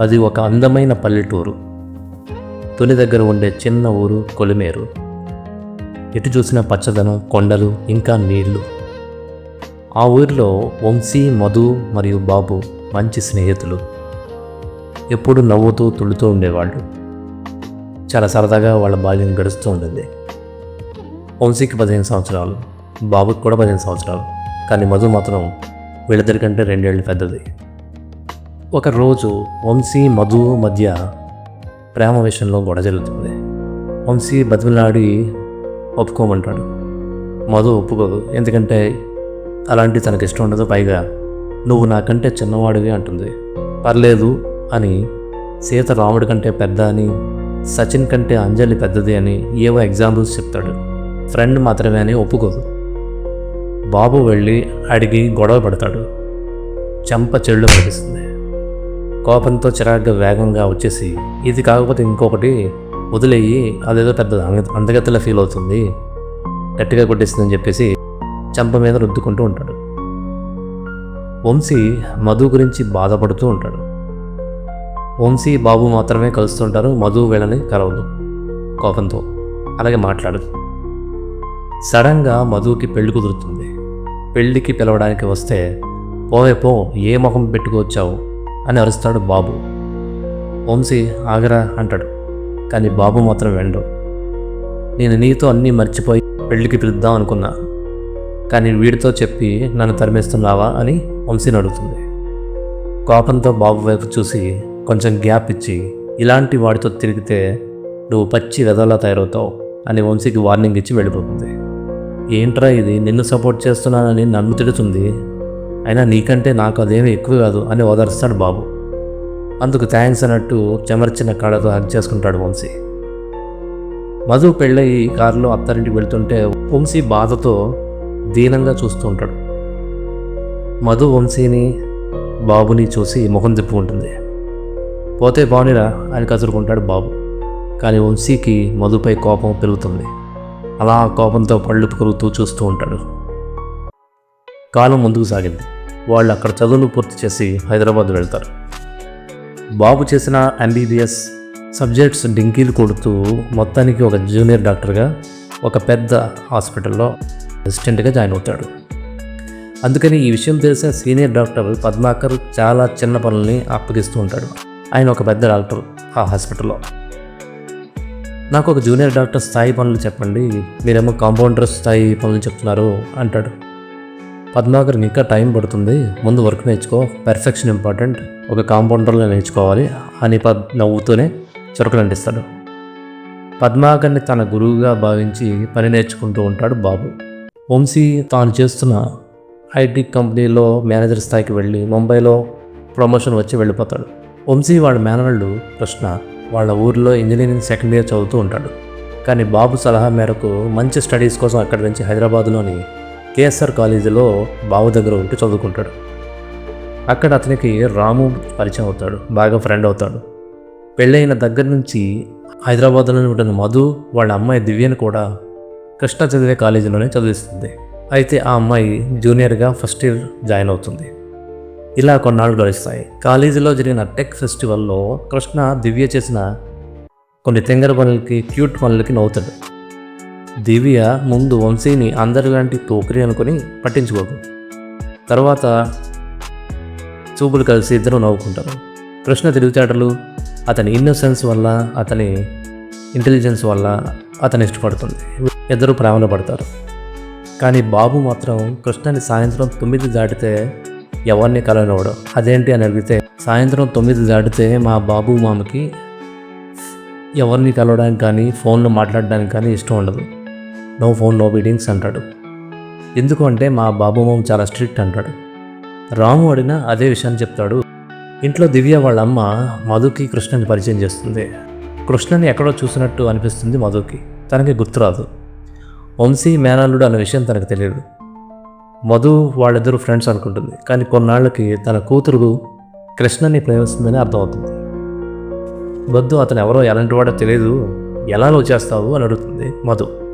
అది ఒక అందమైన పల్లెటూరు. తొలి దగ్గర ఉండే చిన్న ఊరు కొలిమేరు. ఎటు చూసిన పచ్చదనం కొండలు ఇంకా నీళ్ళు. ఆ ఊరిలో వంశీ మధు మరియు బాబు మంచి స్నేహితులు. ఎప్పుడు నవ్వుతూ తుళ్ళుతూ ఉండేవాళ్ళు. చాలా సరదాగా వాళ్ళ బాల్యం గడుస్తూ ఉంటుంది వంశీకి పదిహేను సంవత్సరాలు బాబుకి కూడా పదిహేను సంవత్సరాలు. కానీ మధు మాత్రం వీళ్ళిద్దరికంటే రెండేళ్ళు పెద్దది. ఒకరోజు వంశీ మధు మధ్య ప్రేమ విషయంలో గొడవ జరుగుతుంది. వంశీ బతిమలాడి ఒప్పుకోమంటాడు. మధు ఒప్పుకోదు. ఎందుకంటే అలాంటి తనకి ఇష్టం ఉండదు. పైగా నువ్వు నాకంటే చిన్నవాడివి అంటుంది. పర్లేదు అని సీత రాముడి కంటే పెద్ద అని సచిన్ కంటే అంజలి పెద్దది అని ఏవో ఎగ్జాంపుల్స్ చెప్తాడు. ఫ్రెండ్ మాత్రమే అని ఒప్పుకోదు. బాబు వెళ్ళి అడిగి గొడవ పడతాడు. చెంప చెళ్ళు పడిస్తుంది కోపంతో చిరాగ్గా వేగంగా వచ్చేసి ఇది కాకపోతే ఇంకొకటి వదిలేయి అదేదో పెద్ద అందగత్తలా ఫీల్ అవుతుంది. గట్టిగా కొట్టేసిందని చెప్పేసి చెంప మీద రుద్దుకుంటూ ఉంటాడు. వంశీ మధు గురించి బాధపడుతూ ఉంటాడు. వంశీ బాబు మాత్రమే కలుస్తుంటారు మధు వీళ్ళని కలవదు కోపంతో అలాగే మాట్లాడదు. సడన్గా మధుకి పెళ్ళి కుదురుతుంది. పెళ్ళికి పిలవడానికి వస్తే పోవే పో ఏ ముఖం పెట్టుకొచ్చావు అని అరుస్తాడు బాబు. వంశీ ఆగరా అంటాడు. కానీ బాబు మాత్రం వెండు నేను నీతో అన్నీ మర్చిపోయి పెళ్ళికి పిలుద్దాం అనుకున్నా. కానీ వీడితో చెప్పి నన్ను తరిమేస్తున్నావా అని వంశీని అడుగుతుంది. కోపంతో బాబు వైపు చూసి కొంచెం గ్యాప్ ఇచ్చి ఇలాంటి వాడితో తిరిగితే నువ్వు పచ్చి వెదలా తయారవుతావు అని వంశీకి వార్నింగ్ ఇచ్చి వెళ్ళిపోతుంది. ఏంట్రా ఇది? నిన్ను సపోర్ట్ చేస్తున్నానని నన్ను తిడుతుంది. అయినా నీకంటే నాకు అదేమీ ఎక్కువ కాదు అని ఓదార్స్తాడు బాబు. అందుకు థ్యాంక్స్ అన్నట్టు చెమర్చిన కాళ్ళతో హక్ చేసుకుంటాడు వంశీ. మధు పెళ్ళయి కారులో అత్తారింటికి వెళ్తుంటే వంశీ బాధతో దీనంగా చూస్తూ ఉంటాడు. మధు వంశీని బాబుని చూసి ముఖం తిప్పుకుంటుంది పోతే బాగునిరా అని కసురుకుంటాడు బాబు. కానీ వంశీకి మధుపై కోపం పెరుగుతుంది. అలా కోపంతో పళ్ళు పెరుగుతూ చూస్తూ ఉంటాడు. కాలం ముందుకు సాగింది. వాళ్ళు అక్కడ చదువులు పూర్తి చేసి హైదరాబాద్ వెళ్తారు. బాబు చేసిన ఎంబీబీఎస్ సబ్జెక్ట్స్ డింకీలు కొడుతూ మొత్తానికి ఒక జూనియర్ డాక్టర్గా ఒక పెద్ద హాస్పిటల్లో అసిస్టెంట్గా జాయిన్ అవుతాడు. అందుకని ఈ విషయం తెలిసిన సీనియర్ డాక్టర్ పద్మాకర్ చాలా చిన్న పనుల్ని అప్పగిస్తూ ఉంటాడు. ఆయన ఒక పెద్ద డాక్టర్ ఆ హాస్పిటల్లో. నాకు ఒక జూనియర్ డాక్టర్ స్థాయి పనులు చెప్పండి మీరేమో కాంపౌండర్ స్థాయి పనులు చెప్తున్నారు అంటాడు. పద్మాకర్కి ఇంకా టైం పడుతుంది. ముందు వర్క్ నేర్చుకో. పర్ఫెక్షన్ ఇంపార్టెంట్ ఒక కాంపౌండర్లో నేర్చుకోవాలి. అని పద్ నవ్వుతూనే చురుకులు అంటిస్తాడు. పద్మాకర్ని తన గురువుగా భావించి పని నేర్చుకుంటూ ఉంటాడు బాబు. వంశీ తాను చేస్తున్న ఐటీ కంపెనీలో మేనేజర్ స్థాయికి వెళ్ళి ముంబైలో ప్రమోషన్ వచ్చి వెళ్ళిపోతాడు. వంశీ వాడి మేనల్డు కృష్ణ వాళ్ళ ఊరిలో ఇంజనీరింగ్ సెకండ్ ఇయర్ చదువుతూ ఉంటాడు. కానీ బాబు సలహా మేరకు మంచి స్టడీస్ కోసం అక్కడి నుంచి హైదరాబాద్లోని కేఎస్ఆర్ కాలేజీలో బావు దగ్గర ఉంటూ చదువుకుంటాడు. అక్కడ అతనికి రాము పరిచయం అవుతాడు బాగా ఫ్రెండ్ అవుతాడు. పెళ్ళైన దగ్గర నుంచి హైదరాబాద్లోనే ఉంటున్న మధు వాళ్ళ అమ్మాయి దివ్యను కూడా కృష్ణ చదివే కాలేజీలోనే చదివిస్తుంది. అయితే ఆ అమ్మాయి జూనియర్గా ఫస్ట్ ఇయర్ జాయిన్ అవుతుంది. ఇలా కొన్నాళ్ళు గడుస్తాయి. కాలేజీలో జరిగిన టెక్ ఫెస్టివల్లో కృష్ణ దివ్య చేసిన కొన్ని తెంగర పనులకి క్యూట్ పనులకి నవ్వుతాడు. దివ్య ముందు వంశీని అందరిలాంటి తోకరి అనుకుని పట్టించుకోదు తర్వాత చూపులు కలిసి ఇద్దరు నవ్వుకుంటారు. కృష్ణ తెలివితేటలు అతని ఇన్నోసెన్స్ వల్ల అతని ఇంటెలిజెన్స్ వల్ల అతను ఇష్టపడుతుంది. ఇద్దరు ప్రేమలో పడతారు. కానీ బాబు మాత్రం కృష్ణని సాయంత్రం తొమ్మిది దాటితే ఎవరిని కలవనివ్వడు. అదేంటి అని అడిగితే సాయంత్రం తొమ్మిది దాటితే మా బాబు మామకి ఎవరిని కలవడానికి కానీ ఫోన్లో మాట్లాడడానికి కానీ ఇష్టం ఉండదు. నో ఫోన్ నో బీడింగ్స్ అంటాడు. ఎందుకు అంటే మా బాబు మామ చాలా స్ట్రిక్ట్ అంటాడు. రాము అడిగినా అదే విషయాన్ని చెప్తాడు. ఇంట్లో దివ్య వాళ్ళ అమ్మ మధుకి కృష్ణని పరిచయం చేస్తుంది. కృష్ణని ఎక్కడో చూసినట్టు అనిపిస్తుంది మధుకి. తనకి గుర్తురాదు. వంశీ మేనల్లుడు అనే విషయం తనకు తెలియదు. మధు వాళ్ళిద్దరూ ఫ్రెండ్స్ అనుకుంటుంది. కానీ కొన్నాళ్ళకి తన కూతురు కృష్ణని ప్రేమిస్తుందని అర్థమవుతుంది. వద్దు అతను ఎవరో ఎలాంటి వాడో తెలియదు. ఎలా నువ్వు చేస్తావు అని అడుగుతుంది మధు.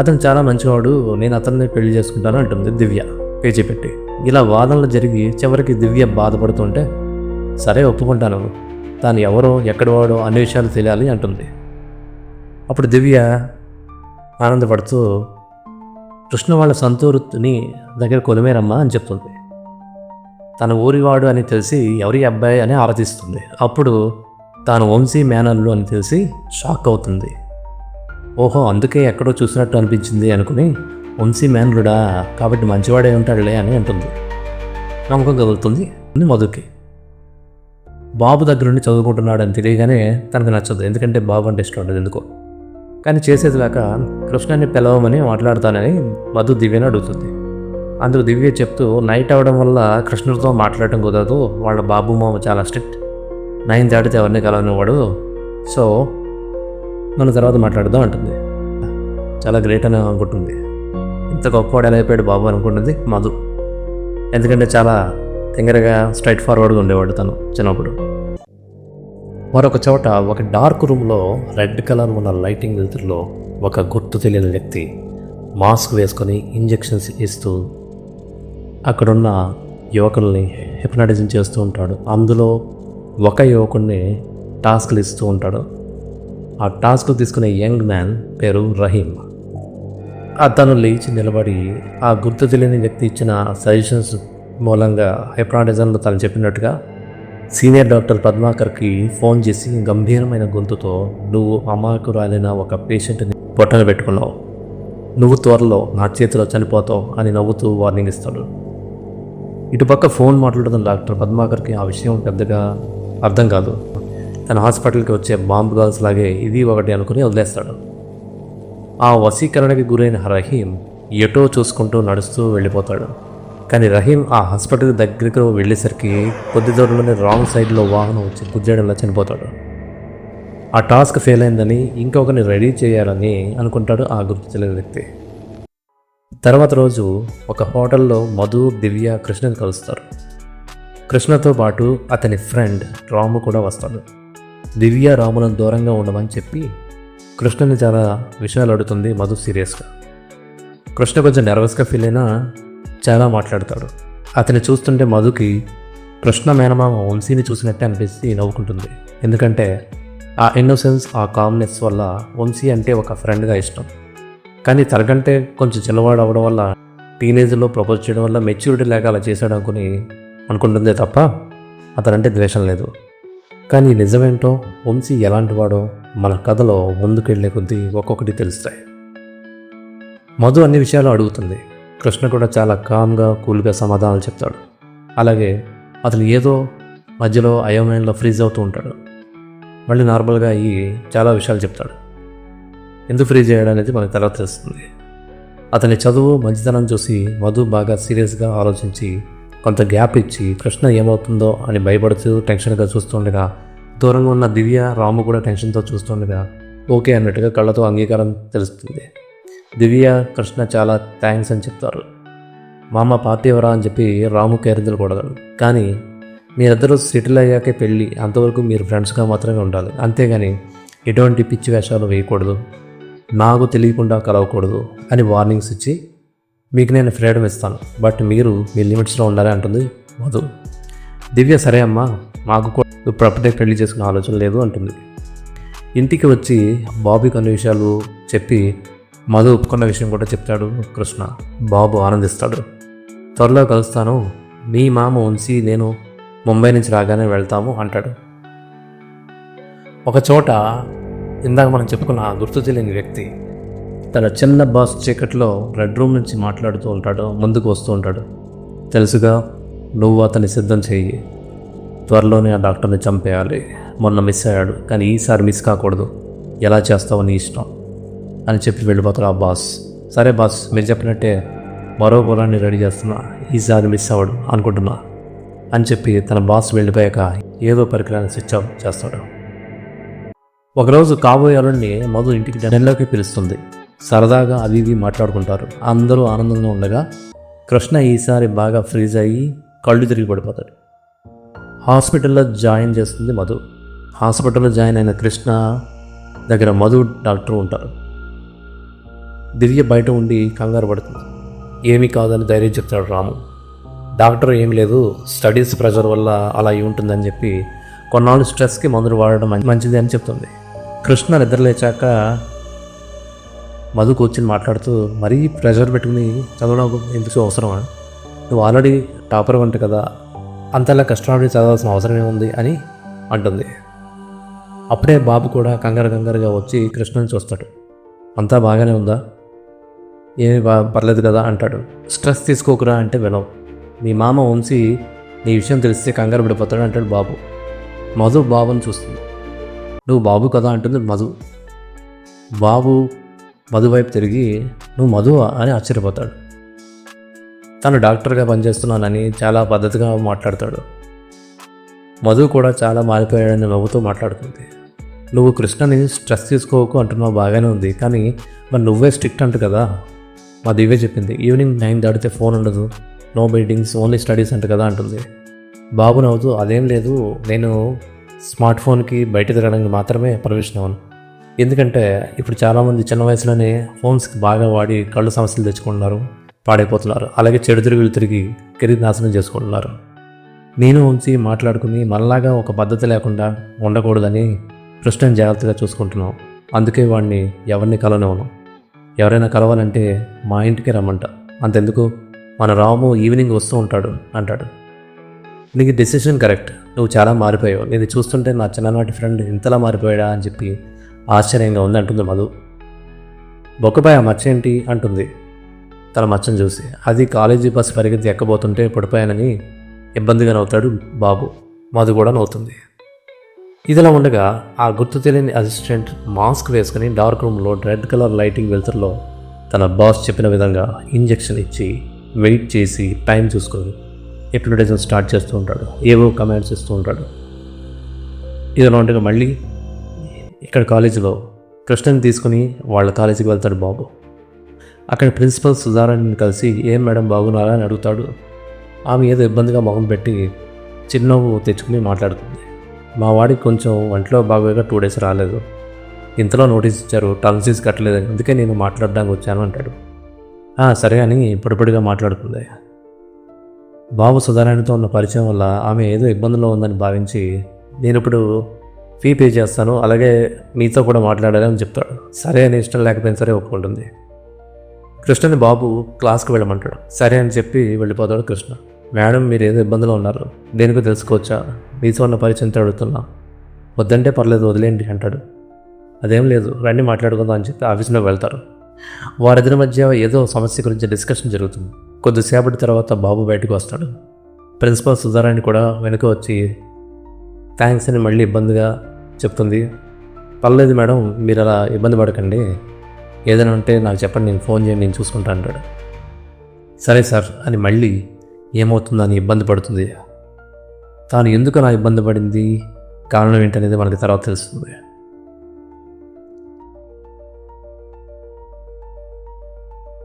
అతను చాలా మంచివాడు నేను అతన్ని పెళ్ళి చేసుకుంటాను అంటుంది దివ్య. పేచీ పెట్టి. ఇలా వాదనలు జరిగి చివరికి దివ్య బాధపడుతుంటే సరే ఒప్పుకుంటాను తాను ఎవరో ఎక్కడవాడో అన్ని విషయాలు తెలియాలి అంటుంది. అప్పుడు దివ్య ఆనందపడుతూ కృష్ణ వాళ్ళ సంతూరుని దగ్గర కొలిమేరమ్మ అని చెప్తుంది. తన ఊరివాడు అని తెలిసి ఎవరి అబ్బాయి అని ఆరాధిస్తుంది. అప్పుడు తాను వంశీ మేనల్లు అని తెలిసి షాక్ అవుతుంది. ఓహో అందుకే ఎక్కడో చూసినట్టు అనిపించింది అనుకుని వంశీ మేనలుడా కాబట్టి మంచివాడే ఉంటాడులే అని అంటుంది. నమ్మకం కదులుతుంది అని మధుకి. బాబు దగ్గర నుండి చదువుకుంటున్నాడని తెలియగానే తనకు నచ్చదు. ఎందుకంటే బాబు అంటే ఇష్టం ఉండదు ఎందుకో. కానీ చేసేది లేక కృష్ణాన్ని పిలవమని మాట్లాడతానని మధు దివ్యని అడుగుతుంది. అందుకు దివ్య చెప్తూ నైట్ అవడం వల్ల కృష్ణుడితో మాట్లాడటం కుదరదు. వాళ్ళ బాబు మామ చాలా స్ట్రిక్ట్. నైన్ దాటితే ఎవరిని కలవనివాడు సో మనం తర్వాత మాట్లాడదాం అంటుంది. చాలా గ్రేట్ అని అనుకుంటుంది. ఇంత గొప్పవాడు ఎలా అయిపోయాడు బాబు అనుకుంటుంది మధు. ఎందుకంటే చాలా తింగరగా స్ట్రైట్ ఫార్వర్డ్గా ఉండేవాడు తను చిన్నప్పుడు. మరొక చోట ఒక డార్క్ రూమ్లో రెడ్ కలర్ ఉన్న లైటింగ్ వెలుతురులో ఒక గుర్తు తెలియని వ్యక్తి మాస్క్ వేసుకొని ఇంజెక్షన్స్ ఇస్తూ అక్కడున్న యువకుల్ని హిప్నటిజం చేస్తూ ఉంటాడు. అందులో ఒక యువకుడిని టాస్క్లు ఇస్తూ ఉంటాడు. ఆ టాస్క్ తీసుకునే యంగ్ మ్యాన్ పేరు రహీమ్ అతను లేచి నిలబడి ఆ గుర్తు తెలియని వ్యక్తి ఇచ్చిన సజెషన్స్ మూలంగా హైప్రాటిజంలో తను చెప్పినట్టుగా సీనియర్ డాక్టర్ పద్మాకర్కి ఫోన్ చేసి గంభీరమైన గొంతుతో నువ్వు అమాయకురాలైన ఒక పేషెంట్ని పొట్టన పెట్టుకున్నావు. నువ్వు త్వరలో నా చేతిలో చనిపోతావు అని నవ్వుతూ వార్నింగ్ ఇస్తాడు. ఇటుపక్క ఫోన్ మాట్లాడుతున్న డాక్టర్ పద్మాకర్కి ఆ విషయం పెద్దగా అర్థం కాదు. తన హాస్పిటల్కి వచ్చే బాంబు గర్ల్స్ లాగే ఇది ఒకటి అనుకుని వదిలేస్తాడు. ఆ వశీకరణకి గురైన రహీం ఎటో చూసుకుంటూ నడుస్తూ వెళ్ళిపోతాడు. కానీ రహీం ఆ హాస్పిటల్ దగ్గరకు వెళ్ళేసరికి కొద్ది దూరంలోనే రాంగ్ సైడ్లో వాహనం వచ్చి గుద్దేయడంలో చనిపోతాడు. ఆ టాస్క్ ఫెయిల్ అయిందని ఇంకొకరిని రెడీ చేయాలని అనుకుంటాడు ఆ గుర్తు తెలియని వ్యక్తి. తర్వాత రోజు ఒక హోటల్లో మధు దివ్య కృష్ణని కలుస్తారు. కృష్ణతో పాటు అతని ఫ్రెండ్ రాము కూడా వస్తాడు. దివ్య రాములను దూరంగా ఉండమని చెప్పి కృష్ణని చాలా విషయాలు అడుగుతుంది మధు సీరియస్గా. కృష్ణ కొంచెం నర్వస్గా ఫీల్ అయినా చాలా మాట్లాడతాడు. అతన్ని చూస్తుంటే మధుకి కృష్ణ మేనమామ వంశీని చూసినట్టే అనిపిస్తే నవ్వుకుంటుంది. ఎందుకంటే ఆ ఇన్నోసెన్స్ ఆ కామ్నెస్ వల్ల వంశీ అంటే ఒక ఫ్రెండ్గా ఇష్టం. కానీ తనకంటే కొంచెం చిన్నవాడు అవ్వడం వల్ల టీనేజ్లో ప్రపోజ్ చేయడం వల్ల మెచ్యూరిటీ లేక అలా చేశాడు అనుకుని అనుకుంటుందే తప్ప అతనంటే ద్వేషం లేదు. కానీ నిజమేంటో వంశీ ఎలాంటివాడో మన కథలో ముందుకెళ్ళే కొద్దీ ఒక్కొక్కటి తెలుస్తాయి. మధు అన్ని విషయాలు అడుగుతుంది. కృష్ణ కూడా చాలా కామ్గా కూల్గా సమాధానాలు చెప్తాడు. అలాగే అతను ఏదో మధ్యలో అయోమయంలో ఫ్రీజ్ అవుతూ ఉంటాడు. మళ్ళీ నార్మల్గా అయ్యి చాలా విషయాలు చెప్తాడు. ఎందుకు ఫ్రీజ్ చేయడం అనేది మనకు తర్వాత తెలుస్తుంది. అతని చదువు మంచితనం చూసి మధు బాగా సీరియస్గా ఆలోచించి కొంత గ్యాప్ ఇచ్చి కృష్ణ ఏమవుతుందో అని భయపడుతూ టెన్షన్గా చూస్తుండగా దూరంగా ఉన్న దివ్య రాము కూడా టెన్షన్తో చూస్తుండగా ఓకే అన్నట్టుగా కళ్ళతో అంగీకారం తెలుస్తుంది. దివ్య కృష్ణ చాలా థ్యాంక్స్ అని చెప్తారు. మామ పార్టీ ఎవరా అని చెప్పి రాము కేరింతలు కొడతాడు కానీ మీరిద్దరూ సెటిల్ అయ్యాకే పెళ్ళి అంతవరకు మీరు ఫ్రెండ్స్గా మాత్రమే ఉండాలి. అంతేగాని ఎటువంటి పిచ్చి వేషాలు వేయకూడదు. నాకు తెలియకుండా కలవకూడదు అని వార్నింగ్స్ ఇచ్చి మీకు నేను ఫ్రీడమ్ ఇస్తాను. బట్ మీరు మీ లిమిట్స్లో ఉండాలి అంటుంది మధు. దివ్య సరే అమ్మా మాకు కూడా ఇప్పుడు పెళ్ళి చేసుకునే ఆలోచన లేదు అంటుంది. ఇంటికి వచ్చి బాబీ కొన్ని విషయాలు చెప్పి మధు ఒప్పుకున్న విషయం కూడా చెప్తాడు కృష్ణ. బాబు ఆనందిస్తాడు. త్వరలో కలుస్తాను. మీ మామ ఉంచి నేను ముంబై నుంచి రాగానే వెళ్తాము అంటాడు. ఒక చోట ఇందాక మనం చెప్పుకున్న గుర్తు తెలియని వ్యక్తి తన చిన్న బాస్ చీకట్లో రెడ్ రూమ్ నుంచి మాట్లాడుతూ ఉంటాడు ముందుకు వస్తూ ఉంటాడు. తెలుసుగా నువ్వు అతన్ని సిద్ధం చెయ్యి. త్వరలోనే ఆ డాక్టర్ని చంపేయాలి. మొన్న మిస్ అయ్యాడు కానీ ఈసారి మిస్ కాకూడదు. ఎలా చేస్తావో నీ ఇష్టం అని చెప్పి వెళ్ళిపోతాడు ఆ బాస్. సరే బాస్ మీరు చెప్పినట్టే మరో పొలాన్ని రెడీ చేస్తున్నా. ఈసారి మిస్ అవ్వడు అనుకుంటున్నా అని చెప్పి తన బాస్ వెళ్ళిపోయాక ఏదో పరికరాన్ని స్విచ్ ఆఫ్ చేస్తాడు. ఒకరోజు కాబోయే అరుణ్ణి మధు ఇంటికి డెన్లోకి పిలుస్తుంది. సరదాగా అది ఇది మాట్లాడుకుంటారు. అందరూ ఆనందంగా ఉండగా కృష్ణ ఈసారి బాగా ఫ్రీజ్ అయ్యి కళ్ళు తిరిగి పడిపోతాడు. హాస్పిటల్లో జాయిన్ చేస్తుంది మధు. హాస్పిటల్లో జాయిన్ అయిన కృష్ణ దగ్గర మధు డాక్టర్ ఉంటారు. దివ్య బయట ఉండి కంగారు పడుతుంది. ఏమీ కాదని ధైర్యం చెప్తాడు రాము. డాక్టర్ ఏమి లేదు స్టడీస్ ప్రెషర్ వల్ల అలా అయి ఉంటుందని చెప్పి కొన్నాళ్ళు స్ట్రెస్కి మందులు వాడడం మంచిది అని చెప్తుంది. కృష్ణ నిద్రలేచాక మధు కూర్చుని మాట్లాడుతూ మరీ ప్రెషర్ పెట్టుకుని చదవడం ఎందుకు అవసరమా? నువ్వు ఆల్రెడీ టాపర్ వంట కదా అంతలా కష్టపడి చదవాల్సిన అవసరం ఏముంది? అని అంటుంది. అప్పుడే బాబు కూడా కంగారు కంగారుగా వచ్చి కృష్ణని చూస్తాడు. అంతా బాగానే ఉందా? ఏమి బా పర్లేదు కదా అంటాడు. స్ట్రెస్ తీసుకోకురా అంటే వినవు మీ మామ వంశీ నీ విషయం తెలిస్తే కంగారు పడిపోతాడు అంటాడు బాబు. మధు బాబుని చూస్తుంది. నువ్వు బాబు కదా అంటుంది మధు. బాబు మధు వైపు తిరిగి నువ్వు మధు అని ఆశ్చర్యపోతాడు. తను డాక్టర్గా పనిచేస్తున్నానని చాలా పద్ధతిగా మాట్లాడతాడు. మధు కూడా చాలా మారిపోయాడని నవ్వుతూ మాట్లాడుతుంది. నువ్వు కృష్ణని స్ట్రెస్ తీసుకోకు అంటున్నావు బాగానే ఉంది కానీ మరి నువ్వే స్ట్రిక్ట్ అంట కదా. మా దివ్య చెప్పింది. ఈవినింగ్ నైన్ దాటితే ఫోన్ ఉండదు నో మీటింగ్స్ ఓన్లీ స్టడీస్ అంట కదా అంటుంది. బాబు నవ్వుతూ అదేం లేదు నేను స్మార్ట్ ఫోన్కి బయట తిరగడానికి మాత్రమే పర్మిషన్ అవును ఎందుకంటే ఇప్పుడు చాలామంది చిన్న వయసులోనే ఫోన్స్కి బాగా వాడి కళ్ళు సమస్యలు తెచ్చుకుంటున్నారు పాడైపోతున్నారు. అలాగే చెడు తిరుగులు తిరిగి కెరీర్ నాశనం చేసుకుంటున్నారు. నేను ఉంచి మాట్లాడుకుని మనలాగా ఒక పద్ధతి లేకుండా ఉండకూడదని కృష్ణని జాగ్రత్తగా చూసుకుంటున్నాం. అందుకే వాడిని ఎవరిని కలనివ్వను ఎవరైనా కలవాలంటే మా ఇంటికి రమ్మంట. అంతెందుకు? మన రాము ఈవినింగ్ వస్తూ ఉంటాడు అంటాడు. నీకు డెసిషన్ కరెక్ట్ నువ్వు చాలా మారిపోయావు. నేను చూస్తుంటే నా చిన్ననాటి ఫ్రెండ్ ఇంతలా మారిపోయాడా అని చెప్పి ఆశ్చర్యంగా ఉంది అంటుంది మధు. బొక్కపై ఆ మచ్చ ఏంటి అంటుంది. తన మచ్చను చూసి అది కాలేజీ బస్సు పరిగెత్తి ఎక్కబోతుంటే పడిపోయానని ఇబ్బందిగా నవ్వుతాడు బాబు. మధు కూడా నవ్వుతుంది. ఇదిలా ఉండగా ఆ గుర్తు తెలియని అసిస్టెంట్ మాస్క్ వేసుకుని డార్క్ రూమ్లో రెడ్ కలర్ లైటింగ్ వెలుతురులో తన బాస్ చెప్పిన విధంగా ఇంజెక్షన్ ఇచ్చి వెయిట్ చేసి టైం చూసుకొని హిప్నోటిజం స్టార్ట్ చేస్తూ ఉంటాడు. ఏవో కమాండ్స్ ఇస్తూ ఉంటాడు. ఇదిలా ఉండగా మళ్ళీ ఇక్కడ కాలేజీలో కృష్ణని తీసుకుని వాళ్ళ కాలేజీకి వెళ్తాడు బాబు. అక్కడ ప్రిన్సిపల్ సుధారాణిని కలిసి ఏం మేడం బాగున్నారా? అని అడుగుతాడు. ఆమె ఏదో ఇబ్బందిగా మొహం పెట్టి చిరునవ్వు తెచ్చుకుని మాట్లాడుతుంది. మా వాడికి కొంచెం ఒంట్లో బాగోగా టూ డేస్ రాలేదు. ఇంతలో నోటీస్ ఇచ్చారు టర్మ్ ఫీజు కట్టలేదని. అందుకే నేను మాట్లాడడానికి వచ్చాను అంటాడు. సరే అని పొడిపొడిగా మాట్లాడుతుంది. బాబు సుధారాణితో ఉన్న పరిచయం వల్ల ఆమె ఏదో ఇబ్బందిలో ఉందని భావించి నేను ఇప్పుడు ఫీ పే చేస్తాను అలాగే మీతో కూడా మాట్లాడాలి అని చెప్తాడు. సరే అని ఇష్టం లేకపోయినా సరే ఒప్పుకుంటుంది. కృష్ణని బాబు క్లాస్కి వెళ్ళమంటాడు. సరే అని చెప్పి వెళ్ళిపోతాడు కృష్ణ. మేడం మీరు ఏదో ఇబ్బందిలో ఉన్నారు. దేనికో తెలుసుకోవచ్చా? మీతో ఉన్న పరిచయంతో అడుగుతున్నా. వద్దంటే పర్లేదు వదిలేండి అంటాడు. అదేం లేదు రండి మాట్లాడుకుందాం అని చెప్పి ఆఫీస్లో వెళ్తారు. వారిద్దరి మధ్య ఏదో సమస్య గురించి డిస్కషన్ జరుగుతుంది. కొద్దిసేపటి తర్వాత బాబు బయటకు వస్తాడు. ప్రిన్సిపల్ సుధారాణి కూడా వెనుక వచ్చి థ్యాంక్స్ అని మళ్ళీ ఇబ్బందిగా చెప్తుంది. పర్లేదు మేడం మీరు అలా ఇబ్బంది పడకండి. ఏదైనా ఉంటే నాకు చెప్పండి నేను ఫోన్ చేయండి నేను చూసుకుంటా అంటాడు. సరే సార్ అని మళ్ళీ ఏమవుతుందని ఇబ్బంది పడుతుంది. తాను ఎందుకు నా ఇబ్బంది పడింది? కారణం ఏంటనేది మనకి తర్వాత తెలుస్తుంది.